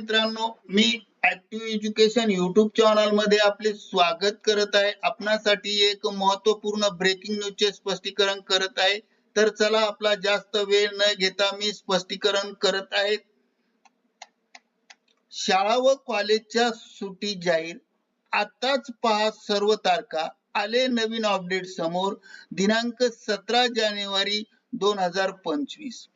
मित्रांनो मी active education YouTube चॅनलमध्ये आपले स्वागत करत आहे. आपणासाठी एक महत्त्वपूर्ण ब्रेकिंग न्यूज चे स्पष्टीकरण करत आहे. तर चला आपला जास्त वेळ न घेता मी स्पष्टीकरण करत आहे. शाळा व कॉलेजच्या सुटी जाहीर. आताच पहा सर्व तारखा. आले नवीन अपडेट समोर. दिनांक सतरा जानेवारी दोन हजार पंचवीस.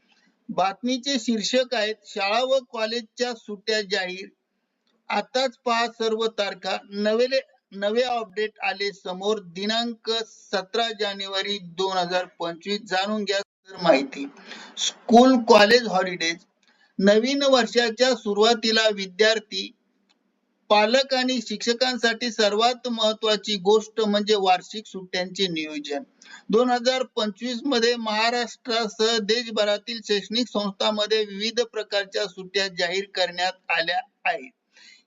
बातमीचे शीर्षक आहेत शाळा व कॉलेजच्या सुट्ट्या जाहीर. आताच पहा सर्व तारखा. नवे नवे अपडेट आले समोर. दिनांक सतरा जानेवारी दोन हजार पंचवीस. जाणून घ्या तर माहिती. स्कूल कॉलेज हॉलिडेज नवीन वर्षाच्या सुरुवातीला विद्यार्थी पालक आणि शिक्षकांसाठी सर्वात महत्वाची गोष्ट म्हणजे वार्षिक सुट्ट्यांचे नियोजन. दोन हजार पंचवीसमध्ये महाराष्ट्रासह देशभरातील शैक्षणिक संस्थांमध्ये विविध प्रकारच्या सुट्ट्या जाहीर करण्यात आल्या आहेत.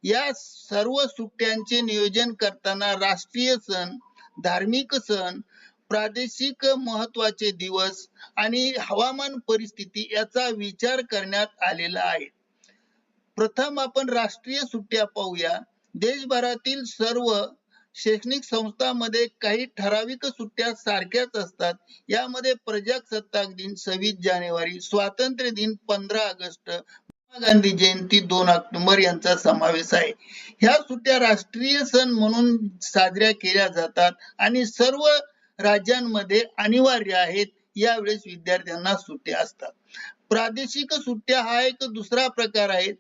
या सर्व सुट्ट्यांचे नियोजन करताना राष्ट्रीय सण धार्मिक सण प्रादेशिक महत्त्वाचे दिवस आणि हवामान परिस्थिती याचा विचार करण्यात आलेला आहे. प्रथम आपण राष्ट्रीय सुट्ट्या पाहूया. देशभरातील सर्व शैक्षणिक संस्थांमध्ये काही ठराविक सुट्ट्या सारख्याच असतात. यामध्ये प्रजासत्ताक दिन सव्वीस जानेवारी स्वातंत्र्य दिन पंधरा ऑगस्ट महात्मा गांधी जयंती दोन ऑक्टोबर यांचा समावेश आहे. ह्या सुट्ट्या राष्ट्रीय सण म्हणून साजऱ्या केल्या जातात आणि सर्व राज्यांमध्ये अनिवार्य आहेत. यावेळेस विद्यार्थ्यांना सुट्ट्या असतात. प्रादेशिक सुट्ट्या हा एक दुसरा प्रकार आहे.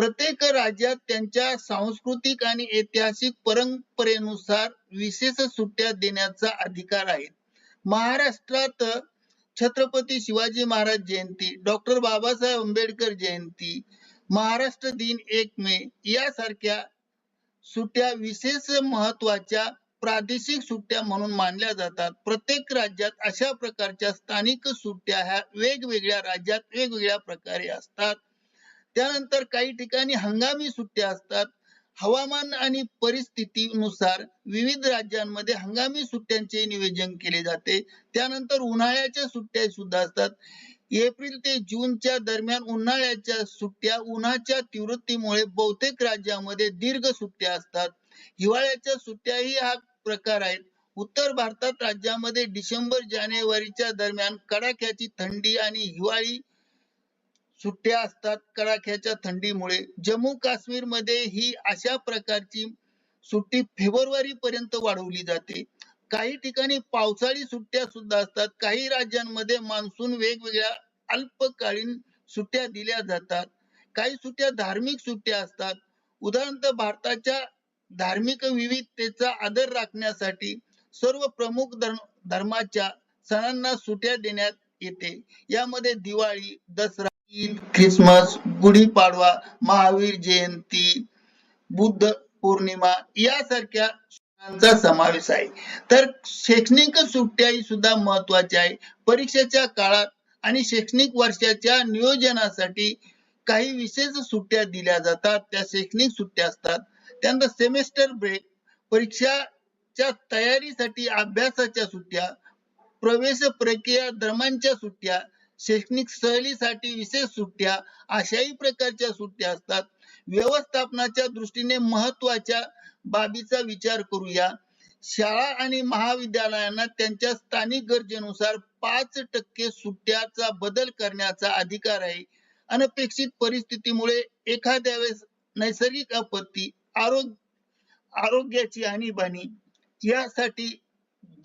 प्रत्येक राज्यात त्यांच्या सांस्कृतिक आणि ऐतिहासिक परंपरेनुसार विशेष सुट्ट्या देण्याचा अधिकार आहे. महाराष्ट्रात छत्रपती शिवाजी महाराज जयंती डॉक्टर बाबासाहेब आंबेडकर जयंती महाराष्ट्र दिन एक मे यासारख्या सुट्ट्या विशेष महत्त्वाच्या प्रादेशिक सुट्ट्या म्हणून मानल्या जातात. प्रत्येक राज्यात अशा प्रकारच्या स्थानिक सुट्ट्या ह्या वेगवेगळ्या राज्यात वेगवेगळ्या प्रकारे असतात. त्यानंतर काही ठिकाणी हंगामी सुट्ट्या असतात. हवामान आणि परिस्थितीनुसार विविध राज्यांमध्ये हंगामी सुट्ट्यांचे नियोजन केले जाते. त्यानंतर उन्हाळ्याच्या सुट्ट्या सुद्धा असतात. एप्रिल ते जूनच्या दरम्यान उन्हाळ्याच्या सुट्ट्या उन्हाच्या तीव्रतेमुळे बहुतेक राज्यामध्ये दीर्घ सुट्ट्या असतात. हिवाळ्याच्या सुट्ट्याही हा प्रकार आहेत. उत्तर भारतात राज्यामध्ये डिसेंबर जानेवारीच्या दरम्यान कडाक्याची थंडी आणि हिवाळी सुट्ट्या असतात कडाक्याच्या थंडीमुळे. जम्मू काश्मीरमध्ये ही अशा प्रकारची सुट्टी फेब्रुवारी पर्यंत वाढवली जाते. काही ठिकाणी पावसाळी सुट्ट्या सुद्धा असतात. काही राज्यांमध्ये मान्सून वेगवेगळ्या अल्पकालीन सुट्ट्या दिल्या जातात. काही सुट्ट्या धार्मिक सुट्ट्या असतात. उदाहरणार्थ भारताच्या धार्मिक विविधतेचा आदर राखण्यासाठी सर्व प्रमुख धर्माच्या सणांना सुट्ट्या देण्यात येते. यामध्ये दिवाळी दसरा ईद ख्रिसमस गुढीपाडवा महावीर जयंती बुद्ध पौर्णिमा यासारख्या सणांचा समावेश आहे. तर शैक्षणिक सुट्ट्याही सुद्धा महत्त्वाच्या आहे. परीक्षेच्या काळात आणि शैक्षणिक वर्षाच्या नियोजनासाठी काही विशेष सुट्ट्या दिल्या जातात. त्या शैक्षणिक सुट्ट्या असतात. त्यानंतर सेमेस्टर ब्रेक परीक्षाच्या तयारीसाठी अभ्यासाच्या सुट्ट्या प्रवेश प्रक्रिया दरम्यानच्या सुट्ट्या शैक्षणिक सहलीसाठी विशेष सुट्ट्या अशाही प्रकारच्या सुट्ट्या असतात. व्यवस्थापनाच्या दृष्टीने महत्त्वाच्या बाबीचा विचार करूया. शाळा आणि महाविद्यालयांना त्यांच्या स्थानिक गरजेनुसार पाच टक्के सुट्ट्याचा बदल करण्याचा अधिकार आहे. अनपेक्षित परिस्थितीमुळे एखाद्या वेळेस नैसर्गिक आपत्ती आरोग्य आरोग्याची आणीबाणी यासाठी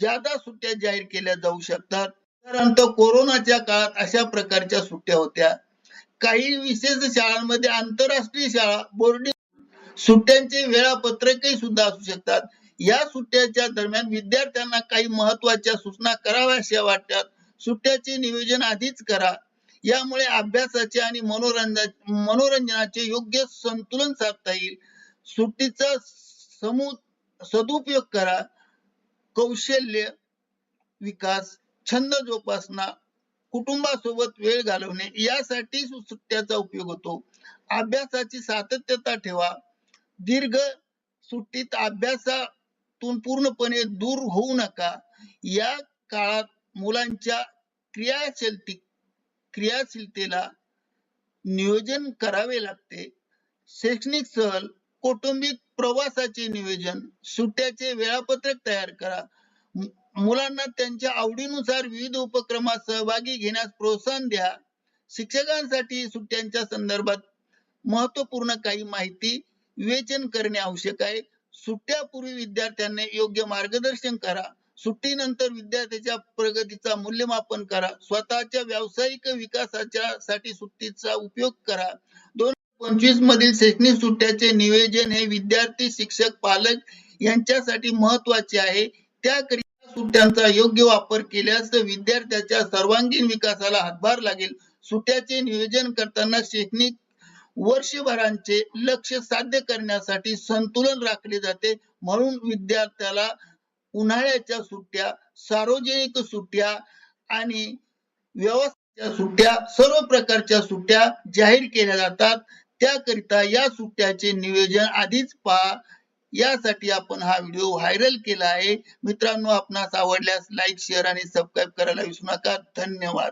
जादा सुट्ट्या जाहीर केल्या जाऊ शकतात. साधारणतः कोरोनाच्या काळात अशा प्रकारच्या सुट्ट्या होत्या. काही विशेष शाळांमध्ये आंतरराष्ट्रीय शाळा बोर्डिंग सुट्ट्यांचे वेळापत्रकही सुद्धा असू शकतात. या सुट्ट्याच्या दरम्यान विद्यार्थ्यांना काही महत्त्वाच्या सूचना कराव्याशा वाटतात. सुट्ट्याचे नियोजन आधीच करा. यामुळे अभ्यासाचे आणि मनोरंजन मनोरंजनाचे योग्य संतुलन साधता येईल. सुट्टीचा समूह सदुपयोग करा. कौशल्य विकास छंद जोपासना कुटुंबासोबत वेळ घालवणे यासाठी सुट्ट्याचा उपयोग होतो. अभ्यासाची सातत्यता ठेवा. दीर्घ सुट्टीत अभ्यासातून पूर्णपणे दूर होऊ नका. या काळात मुलांच्या क्रियाशीलते क्रियाशीलतेला नियोजन करावे लागते. शैक्षणिक सहल कौटुंबिक प्रवासाचे नियोजन सुट्ट्याचे वेळापत्रक तयार करा. मुलांना त्यांच्या आवडीनुसार विविध उपक्रमात सहभागी घेण्यास प्रोत्साहन द्या. शिक्षकांसाठी सुट्ट्यांच्या संदर्भात महत्त्वपूर्ण काही माहिती विवेचन करणे आवश्यक आहे. सुट्ट्यापूर्वी विद्यार्थ्यांना योग्य मार्गदर्शन करा. सुट्टीनंतर विद्यार्थ्याच्या प्रगतीचा मूल्यमापन करा. स्वतःच्या व्यावसायिक विकासाच्या साठी सुट्टीचा उपयोग करा. दोन पंचवीस मधील शैक्षणिक सुट्ट्याचे नियोजन हे विद्यार्थी शिक्षक पालक यांच्यासाठी महत्त्वाचे आहे. त्याकरिता सुट्ट्यांचा योग्य वापर केल्यास विद्यार्थ्याच्या सर्वांगीण विकासाला हातभार लागेल. सुट्ट्याचे नियोजन करताना शैक्षणिक वर्षभरांचे लक्ष साध्य करण्यासाठी संतुलन राखले जाते. म्हणून विद्यार्थ्याला उन्हाळ्याच्या सुट्ट्या सार्वजनिक सुट्ट्या आणि व्यवस्थेच्या सुट्ट्या सर्व प्रकारच्या सुट्ट्या जाहीर केल्या जातात. त्याकरिता या सुट्ट्याचे नियोजन आधीच पहा यासाठी आपण हा व्हिडिओ व्हायरल केला आहे. मित्रांनो आपणास आवडल्यास लाईक शेअर आणि सबस्क्राईब करायला विसरू नका. धन्यवाद.